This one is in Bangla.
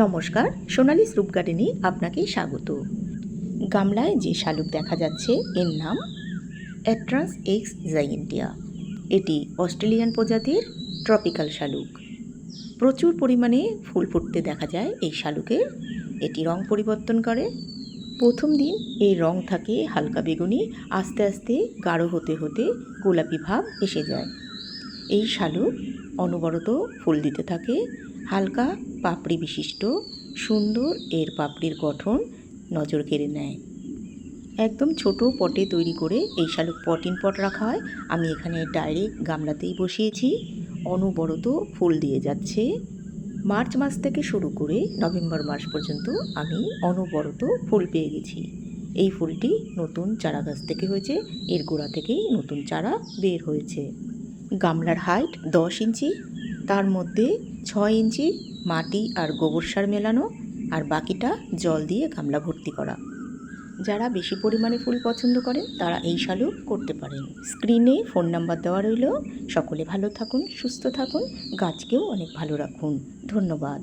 নমস্কার, সোনালি স্রুপ গার্ডেনে আপনাকে স্বাগত। গামলায় যে শালুক দেখা যাচ্ছে, এর নাম অ্যাট্রান্স এক্স জাইন্টিয়া এটি অস্ট্রেলিয়ান প্রজাতির ট্রপিক্যাল শালুক। প্রচুর পরিমাণে ফুল ফুটতে দেখা যায় এই শালুকের। এটি রং পরিবর্তন করে। প্রথম দিন এই রং থাকে হালকা বেগুনি, আস্তে আস্তে গাঢ় হতে হতে গোলাপি ভাব এসে যায়। এই শালুক অনবরত ফুল দিতে থাকে হালকা পাপড়ি বিশিষ্ট, সুন্দর এর পাপড়ির গঠন নজর কেড়ে নেয়। একদম ছোট পটে তৈরি করে এই শালুক পটিন পট রাখা হয়। আমি এখানে ডাইরেক্ট গামলাতেই বসিয়েছি। অনবরত ফুল দিয়ে যাচ্ছে। মার্চ মাস থেকে শুরু করে নভেম্বর মাস পর্যন্ত আমি অনবরত ফুল পেয়ে গেছি। এই ফুলটি নতুন চারা গাছ থেকে হয়েছে, এর গোড়া থেকেই নতুন চারা বের হয়েছে। গামলার হাইট দশ ইঞ্চি তার মধ্যে ছ ইঞ্চি মাটি আর গোবর সার মেলানো আর বাকিটা জল দিয়ে গামলা ভর্তি করা। যারা বেশি পরিমাণে ফুল পছন্দ করেন তারা এই সালও করতে পারেন। স্ক্রিনে ফোন নাম্বার দেওয়া রইল। সকলে ভালো থাকুন, সুস্থ থাকুন। গাছকেও অনেক ভালো রাখুন। ধন্যবাদ।